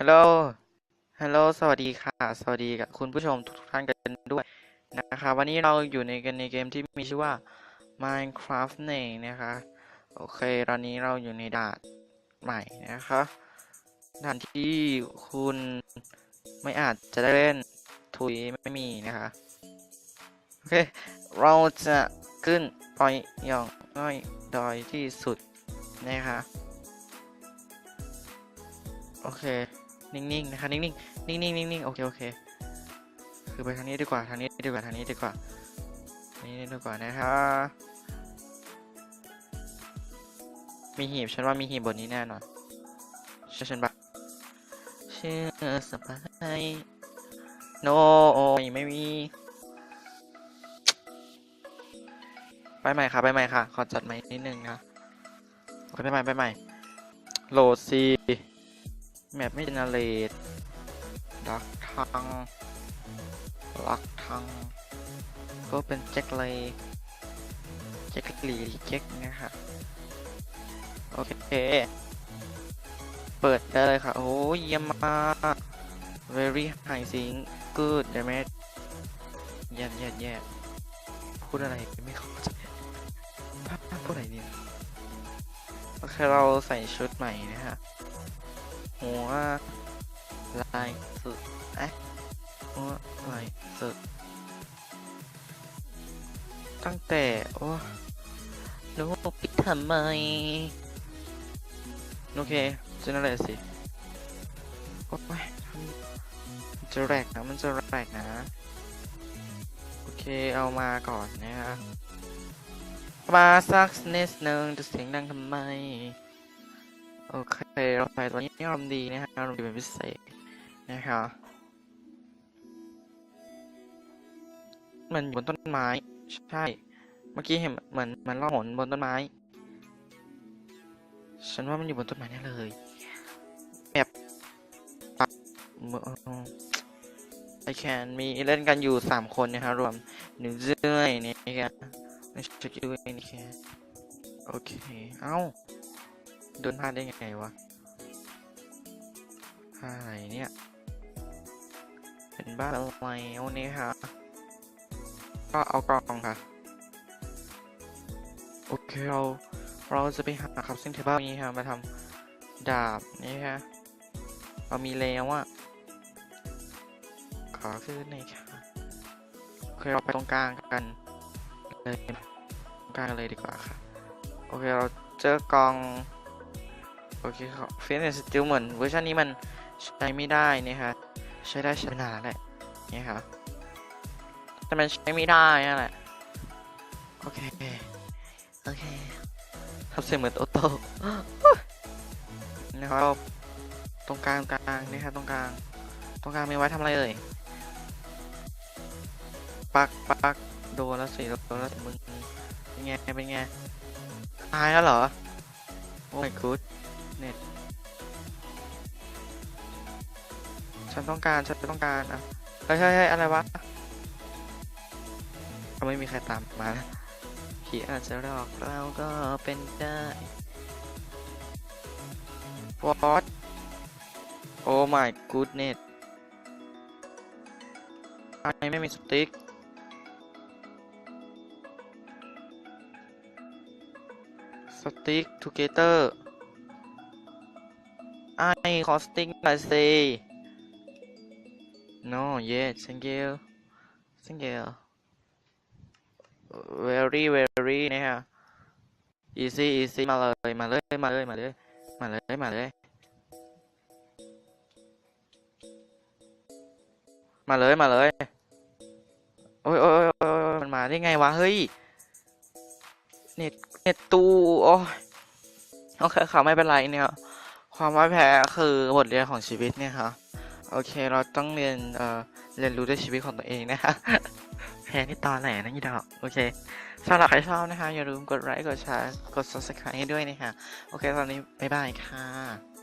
ฮัลโหล ฮัลโหล สวัสดีค่ะ สวัสดีกับคุณผู้ชมทุกท่านกันด้วยนะคะวันนี้เราอยู่ในกันในเกมที่มีชื่อว่า Minecraft นั่นเองนะคะ โอเค ตอนนี้เราอยู่ในด่านใหม่นะคะด่านที่คุณไม่อาจจะได้เล่นทุยไม่มีนะคะ โอเค เราจะขึ้นไปอย่างง่ายดอยที่สุดนะคะ โอเค นิ่งๆนะคะนิ่งๆนิ่งๆนิ่งๆโอเคโอเค คือไปทางนี้ดีกว่าทางนี้ดีกว่าทางนี้ดีกว่าทางนี้ดีกว่านะคะมีหีบฉันว่ามีหีบบนนี้แน่นอนเชื่อฉันปะเชื่อสบายโนไม่มีไปใหม่ค่ะไปใหม่ค่ะ ขอจัดใหม่นิดนึงนะโอเคไปใหม่ไปใหม่โหลดซี แมปไม่เจเนเรตลักทางลักทางก็เป็นแจ็คเลยแจ็คลีแจ็คนะคะโอเค เปิดได้เลยค่ะ โอ้ยเยี่ยมมาก very high sync good damage เยี่ยมเยี่ยมเยี่ยมพูดอะไรไม่เข้าใจพูดอะไรเนี่ย โอเค เราใส่ชุดใหม่นะฮะ หัวลายสุดเอ๊ะหัวลายสุด ตั้งแต่ โอ้ลูกปิดทำไม โอเคเจนอะไรสิโอ้ยมันจะแรกนะ มันจะแรกนะ โอเค เอามาก่อนนะฮะมาสักนิดนึงจะเสียงดังทำไม โอเค เราไปตอนนี้อารมณ์ดีนะฮะอารมณ์ดีเป็นพิเศษนะคะมันอยู่บนต้นไม้ ใช่ เมื่อกี้เห็นเหมือนมันล่องหนบนต้นไม้ ฉันว่ามันอยู่บนต้นไม้แน่เลยแบบปักไอแคนมีเล่นกันอยู่สามคนนะครับรวมหนึ่งเรื่อยนี่ครับไม่ใช่ด้วยนี่แค่โอเค เอ้า เดินพลาดได้ไงวะอะไรเนี่ย เป็นบ้านอะไรวันนี้ค่ะ ก็เอากล่องค่ะ โอเคเราเราจะไปหาครับซึ่งเทเบิลนี้ค่ะมาทำดาบนี่ค่ะเรามีแล้วอะขอขึ้นหน่อยค่ะโอเคเราไปตรงกลางกันเลยตรงกลางเลยดีกว่าค่ะ โอเคเราเจอกอง โอเคครับเฟนสติลเหมือนเวอร์ชันนี้มันใช้ไม่ได้นี่ครับใช้ได้ใช้นานแหละนี่ครับแต่มันใช้ไม่ได้นั่นแหละโอเคโอเคทำเสียงเหมือนโอโต้นะครับตรงกลางกลางนี่ครับตรงกลาง ตรงกลางมีไว้ทำอะไรเอ่ยปักปักโดนแล้วสิโดนแล้วมึงเป็นไงเป็นไงตายแล้วเหรอโอ้ my god ฉันต้องการ ฉันต้องการอะเฮ้ยเฮ้ยอะไรวะก็ไม่มีใครตามมาผีอาจจะหลอกเราก็เป็นได้ What Oh my goodness ไอไม่มีสติ๊กสติ๊ก together ไอขอสติ๊กหน่อยสิ no yes thank you thank you very very นะฮะ easy easy มาเลยมาเลยมาเลยมาเลยมาเลยมาเลยมาเลยมาเลยโอ้ยโอ้ยโอ้ยมันมาได้ไงวะเฮ้ยเน็ตเน็ตตูโอ้ยโอเคค่ะไม่เป็นไรเนี่ยความพ่าแพ้คือบทเรียนของชีวิตเนี่ยค่ะ โอเค เราต้องเรียน เอ่อ เรียนรู้ด้วยชีวิตของตัวเองนะคะแพ้นี่ตอนไหนนะยี่ดอก โอเคสำหรับใครชอบนะคะ อย่าลืมกดไลค์ กดแชร์ กด subscribe ให้ด้วยนะคะ โอเค ตอนนี้ บ๊ายบายค่ะ